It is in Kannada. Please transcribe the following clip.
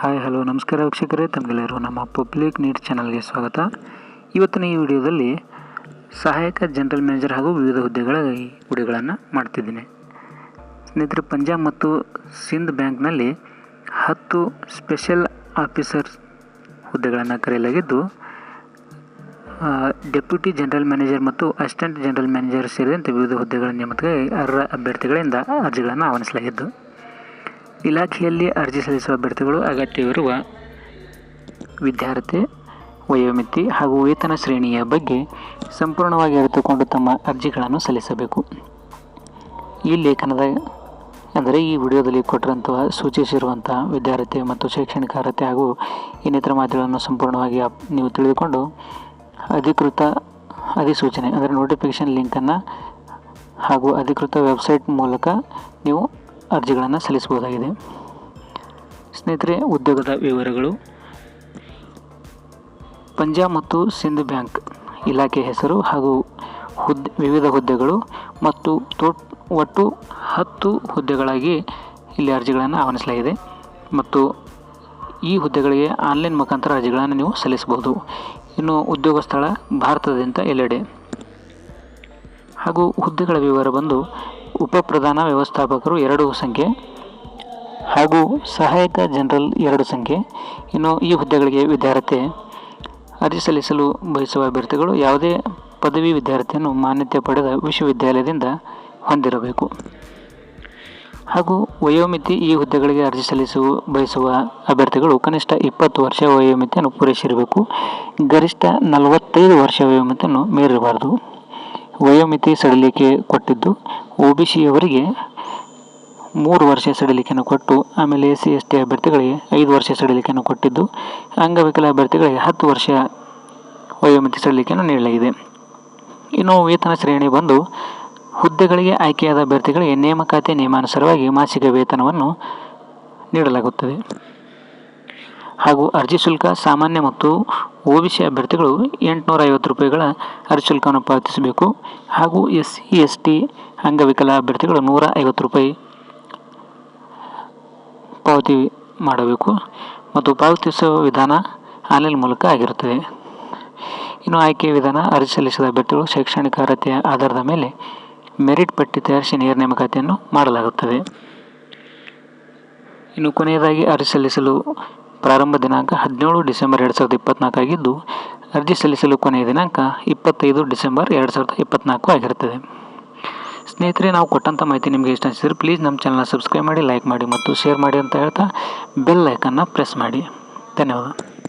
ಹಾಯ್, ಹಲೋ, ನಮಸ್ಕಾರ ವೀಕ್ಷಕರೇ. ತಮಗೆಲ್ಲರೂ ನಮ್ಮ ಪಬ್ಲಿಕ್ ನೀಡ್ ಚಾನಲ್ಗೆ ಸ್ವಾಗತ. ಇವತ್ತಿನ ಈ ವಿಡಿಯೋದಲ್ಲಿ ಸಹಾಯಕ ಜನರಲ್ ಮ್ಯಾನೇಜರ್ ಹಾಗೂ ವಿವಿಧ ಹುದ್ದೆಗಳ ಈ ಹುಡುಗಳನ್ನು ಮಾಡ್ತಿದ್ದೀನಿ. ಸ್ನೇಹಿತರೆ, ಪಂಜಾಬ್ ಮತ್ತು ಸಿಂಧ್ ಬ್ಯಾಂಕ್ನಲ್ಲಿ ಹತ್ತು ಸ್ಪೆಷಲ್ ಆಫೀಸರ್ ಹುದ್ದೆಗಳನ್ನು ಕರೆಯಲಾಗಿದ್ದು ಡೆಪ್ಯೂಟಿ ಜನರಲ್ ಮ್ಯಾನೇಜರ್ ಮತ್ತು ಅಸಿಸ್ಟೆಂಟ್ ಜನರಲ್ ಮ್ಯಾನೇಜರ್ ಸೇರಿದಂತೆ ವಿವಿಧ ಹುದ್ದೆಗಳ ನೇಮಕಕ್ಕೆ ಅರ್ಹ ಅಭ್ಯರ್ಥಿಗಳಿಂದ ಅರ್ಜಿಗಳನ್ನು ಆಹ್ವಾನಿಸಲಾಗಿದ್ದು ಇಲಾಖೆಯಲ್ಲಿ ಅರ್ಜಿ ಸಲ್ಲಿಸುವ ಅಭ್ಯರ್ಥಿಗಳು ಅಗತ್ಯವಿರುವ ವಿದ್ಯಾರ್ಥಿ ವಯೋಮಿತಿ ಹಾಗೂ ವೇತನ ಶ್ರೇಣಿಯ ಬಗ್ಗೆ ಸಂಪೂರ್ಣವಾಗಿ ಅರಿತುಕೊಂಡು ತಮ್ಮ ಅರ್ಜಿಗಳನ್ನು ಸಲ್ಲಿಸಬೇಕು. ಈ ಲೇಖನದ, ಅಂದರೆ ಈ ವಿಡಿಯೋದಲ್ಲಿ ಕೊಟ್ಟಿರುವಂತಹ ಸೂಚಿಸಿರುವಂತಹ ವಿದ್ಯಾರ್ಥಿ ಮತ್ತು ಶೈಕ್ಷಣಿಕ ಅರ್ಹತೆ ಹಾಗೂ ಇನ್ನಿತರ ಮಾಹಿತಿಗಳನ್ನು ಸಂಪೂರ್ಣವಾಗಿ ನೀವು ತಿಳಿದುಕೊಂಡು ಅಧಿಕೃತ ಅಧಿಸೂಚನೆ, ಅಂದರೆ ನೋಟಿಫಿಕೇಷನ್ ಲಿಂಕನ್ನು ಹಾಗೂ ಅಧಿಕೃತ ವೆಬ್ಸೈಟ್ ಮೂಲಕ ನೀವು ಅರ್ಜಿಗಳನ್ನು ಸಲ್ಲಿಸಬಹುದಾಗಿದೆ. ಸ್ನೇಹಿತರೆ, ಉದ್ಯೋಗದ ವಿವರಗಳು. ಪಂಜಾಬ್ ಮತ್ತು ಸಿಂಧ್ ಬ್ಯಾಂಕ್ ಇಲಾಖೆ ಹೆಸರು ಹಾಗೂ ಹುದ್ದೆ ವಿವಿಧ ಹುದ್ದೆಗಳು ಮತ್ತು ತೋ ಒಟ್ಟು ಹತ್ತು ಹುದ್ದೆಗಳಾಗಿ ಇಲ್ಲಿ ಅರ್ಜಿಗಳನ್ನು ಆಹ್ವಾನಿಸಲಾಗಿದೆ. ಮತ್ತು ಈ ಹುದ್ದೆಗಳಿಗೆ ಆನ್ಲೈನ್ ಮುಖಾಂತರ ಅರ್ಜಿಗಳನ್ನು ನೀವು ಸಲ್ಲಿಸಬಹುದು. ಇನ್ನು ಉದ್ಯೋಗ ಸ್ಥಳ ಭಾರತದಾದ್ಯಂತ ಎಲ್ಲೆಡೆ. ಹಾಗೂ ಹುದ್ದೆಗಳ ವಿವರ ಬಂದು ಉಪ ಪ್ರಧಾನ ವ್ಯವಸ್ಥಾಪಕರು ಎರಡು ಸಂಖ್ಯೆ ಹಾಗೂ ಸಹಾಯಕ ಜನರಲ್ ಎರಡು ಸಂಖ್ಯೆ. ಇನ್ನು ಈ ಹುದ್ದೆಗಳಿಗೆ ವಿದ್ಯಾರ್ಥಿ ಅರ್ಜಿ ಸಲ್ಲಿಸಲು ಬಯಸುವ ಅಭ್ಯರ್ಥಿಗಳು ಯಾವುದೇ ಪದವಿ ವಿದ್ಯಾರ್ಥಿಯನ್ನು ಮಾನ್ಯತೆ ಪಡೆದ ವಿಶ್ವವಿದ್ಯಾಲಯದಿಂದ ಹೊಂದಿರಬೇಕು. ಹಾಗೂ ವಯೋಮಿತಿ ಈ ಹುದ್ದೆಗಳಿಗೆ ಅರ್ಜಿ ಸಲ್ಲಿಸುವ ಬಯಸುವ ಅಭ್ಯರ್ಥಿಗಳು ಕನಿಷ್ಠ ಇಪ್ಪತ್ತು ವರ್ಷ ವಯೋಮಿತಿಯನ್ನು ಪೂರೈಸಿರಬೇಕು. ಗರಿಷ್ಠ ನಲವತ್ತೈದು ವರ್ಷ ವಯೋಮಿತಿಯನ್ನು ಮೀರಬಾರದು. ವಯೋಮಿತಿ ಸಡಿಲಿಕೆ ಕೊಟ್ಟಿದ್ದು. ಒ ಬಿ ಸಿಯವರಿಗೆ ಮೂರು ವರ್ಷ ಸಡಿಲಿಕೆಯನ್ನು ಕೊಟ್ಟು, ಆಮೇಲೆ ಎಸ್ ಸಿ ಎಸ್ ಟಿ ಅಭ್ಯರ್ಥಿಗಳಿಗೆ ಐದು ವರ್ಷ ಸಡಿಲಿಕೆಯನ್ನು ಕೊಟ್ಟಿದ್ದು. ಅಂಗವಿಕಲ ಅಭ್ಯರ್ಥಿಗಳಿಗೆ ಹತ್ತು ವರ್ಷ ವಯೋಮಿತಿ ಸಡಿಲಿಕೆಯನ್ನು ನೀಡಲಾಗಿದೆ. ಇನ್ನು ವೇತನ ಶ್ರೇಣಿ ಬಂದು, ಹುದ್ದೆಗಳಿಗೆ ಆಯ್ಕೆಯಾದ ಅಭ್ಯರ್ಥಿಗಳಿಗೆ ನೇಮಕಾತಿ ನಿಯಮಾನುಸಾರವಾಗಿ ಮಾಸಿಕ ವೇತನವನ್ನು ನೀಡಲಾಗುತ್ತದೆ. ಹಾಗೂ ಅರ್ಜಿ ಶುಲ್ಕ, ಸಾಮಾನ್ಯ ಮತ್ತು ಒ ಬಿ ಸಿ ಅಭ್ಯರ್ಥಿಗಳು ಎಂಟುನೂರ ಐವತ್ತು ರೂಪಾಯಿಗಳ ಅರ್ಜಿ ಶುಲ್ಕವನ್ನು ಪಾವತಿಸಬೇಕು. ಹಾಗೂ ಎಸ್ ಸಿ ಎಸ್, ಟಿ ಅಂಗವಿಕಲ ಅಭ್ಯರ್ಥಿಗಳು ನೂರ ಐವತ್ತು ರೂಪಾಯಿ ಪಾವತಿ ಮಾಡಬೇಕು ಮತ್ತು ಪಾವತಿಸುವ ವಿಧಾನ ಆನ್ಲೈನ್ ಮೂಲಕ ಆಗಿರುತ್ತದೆ. ಇನ್ನು ಆಯ್ಕೆಯ ವಿಧಾನ, ಅರ್ಜಿ ಸಲ್ಲಿಸಿದ ಅಭ್ಯರ್ಥಿಗಳು ಶೈಕ್ಷಣಿಕ ಅರ್ಹತೆಯ ಆಧಾರದ ಮೇಲೆ ಮೆರಿಟ್ ಪಟ್ಟಿ ತಯಾರಿಸಿ ನೇರ ನೇಮಕಾತಿಯನ್ನು ಮಾಡಲಾಗುತ್ತದೆ. ಇನ್ನು ಕೊನೆಯದಾಗಿ ಅರ್ಜಿ ಸಲ್ಲಿಸಲು ಪ್ರಾರಂಭ ದಿನಾಂಕ ಹದಿನೇಳು ಡಿಸೆಂಬರ್ ಎರಡು ಸಾವಿರದ ಇಪ್ಪತ್ತ್ನಾಲ್ಕು ಆಗಿದ್ದು ಅರ್ಜಿ ಸಲ್ಲಿಸಲು ಕೊನೆಯ ದಿನಾಂಕ ಇಪ್ಪತ್ತೈದು ಡಿಸೆಂಬರ್ ಎರಡು ಸಾವಿರದ ಇಪ್ಪತ್ತ್ನಾಲ್ಕು ಆಗಿರುತ್ತದೆ. ಸ್ನೇಹಿತರೆ, ನಾವು ಕೊಟ್ಟಂಥ ಮಾಹಿತಿ ನಿಮಗೆ ಇಷ್ಟ ಅನಿಸಿದ್ರೆ ಪ್ಲೀಸ್ ನಮ್ಮ ಚಾನಲ್ನ ಸಬ್ಸ್ಕ್ರೈಬ್ ಮಾಡಿ ಲೈಕ್ ಮಾಡಿ ಮತ್ತು ಶೇರ್ ಮಾಡಿ ಅಂತ ಹೇಳ್ತಾ ಬೆಲ್ ಐಕನ್ನ ಪ್ರೆಸ್ ಮಾಡಿ. ಧನ್ಯವಾದ.